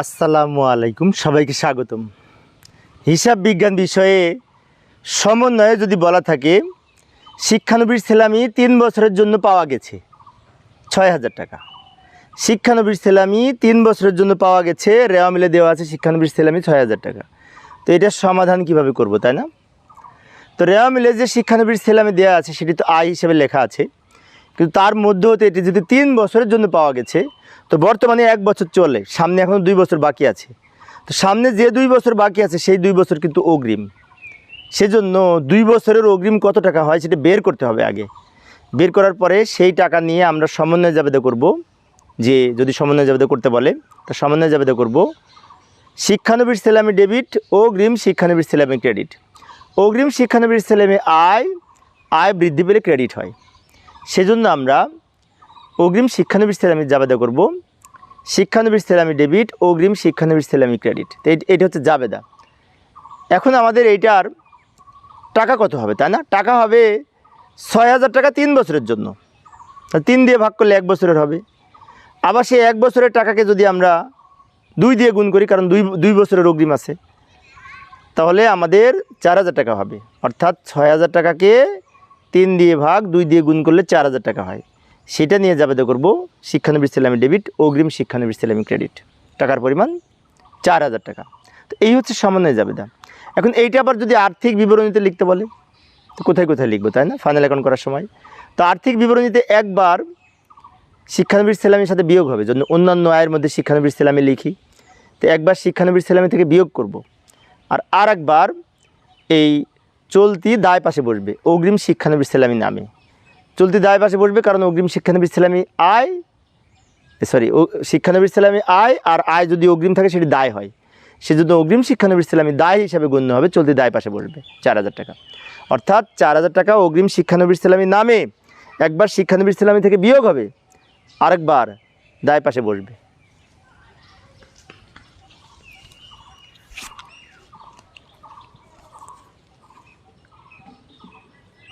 আসসালামু আলাইকুম, সবাইকে স্বাগতম। হিসাব বিজ্ঞান বিষয়ে সমন্বয়ে যদি বলা থাকে শিক্ষানবির সেলামি তিন বছরের জন্য পাওয়া গেছে, ছয় হাজার টাকা। শিক্ষানবির সেলামি তিন বছরের জন্য পাওয়া গেছে, রেওয়া মিলে দেওয়া আছে শিক্ষানবির সেলামি ছয় হাজার টাকা। তো এটার সমাধান কীভাবে করব, তাই না? তো রেওয়া মিলে যে শিক্ষানবির সেলামি দেওয়া আছে, সেটি তো আয় হিসেবে লেখা আছে। কিন্তু তার মধ্যে হতে এটি যদি তিন বছরের জন্য পাওয়া গেছে তো বর্তমানে এক বছর চলে, সামনে এখনও দুই বছর বাকি আছে। তো সামনে যে দুই বছর বাকি আছে, সেই দুই বছর কিন্তু অগ্রিম। সেজন্য দুই বছরের অগ্রিম কত টাকা হয় সেটা বের করতে হবে আগে। বের করার পরে সেই টাকা নিয়ে আমরা সমন্বয় জাবেদা করব, যে যদি সমন্বয় জাবেদা করতে বলে, তা সমন্বয় জাবেদা করব। শিক্ষানবির সেলামি ডেবিট, অগ্রিম শিক্ষানবির সেলামি ক্রেডিট। অগ্রিম শিক্ষানবির সেলামি আয় আয় বৃদ্ধি পেলে ক্রেডিট হয়। সেজন্য আমরা অগ্রিম শিক্ষানবির আমি জাবেদা করব। শিক্ষানবির আমি ডেবিট, অগ্রিম শিক্ষানবির আমি ক্রেডিট। তো এটা হচ্ছে জাবেদা। এখন আমাদের এইটার টাকা কত হবে, তাই না? টাকা হবে ছয় হাজার টাকা তিন বছরের জন্য। তিন দিয়ে ভাগ করলে এক বছরের হবে। আবার সেই এক বছরের টাকাকে যদি আমরা দুই দিয়ে গুণ করি, কারণ দুই দুই বছরের অগ্রিম আছে, তাহলে আমাদের চার হাজার টাকা হবে। অর্থাৎ ছয় হাজার টাকাকে তিন দিয়ে ভাগ, দুই দিয়ে গুণ করলে চার হাজার টাকা হয়। সেটা নিয়ে জাবেদা করব শিক্ষানবির সেলামি ডেবিট, অগ্রিম শিক্ষানবির সেলামি ক্রেডিট। টাকার পরিমাণ চার হাজার টাকা। তো এই হচ্ছে সমন্বয় জাবেদা। এখন এইটা আবার যদি আর্থিক বিবরণীতে লিখতে বলে, তো কোথায় কোথায় লিখব, তাই না? ফাইনাল অ্যাকাউন্ট করার সময়। তো আর্থিক বিবরণীতে একবার শিক্ষানবির সেলামির সাথে বিয়োগ হবে জন্য অন্যান্য আয়ের মধ্যে শিক্ষানবির সেলামি লিখি, তো একবার শিক্ষানবির সেলামি থেকে বিয়োগ করব। আর আর একবার এই চলতি দায় পাশে বসবে, অগ্রিম শিক্ষানবির সেলামি নামে। চলতি দায় পাশে বসবে কারণ অগ্রিম শিক্ষানবী ইসলামী আয় সরি শিক্ষানবী ইসলামী আয় আর আয় যদি অগ্রিম থাকে সেটি দায় হয়। সেজন্য অগ্রিম শিক্ষানবির ইসলামী দায় হিসাবে গণ্য হবে, চলতি দায় পাশে বসবে, চার হাজার টাকা। অর্থাৎ চার হাজার টাকা অগ্রিম শিক্ষানবী সেলামি নামে একবার শিক্ষানবী সেলামি থেকে বিয়োগ হবে, আরেকবার দায় পাশে বসবে।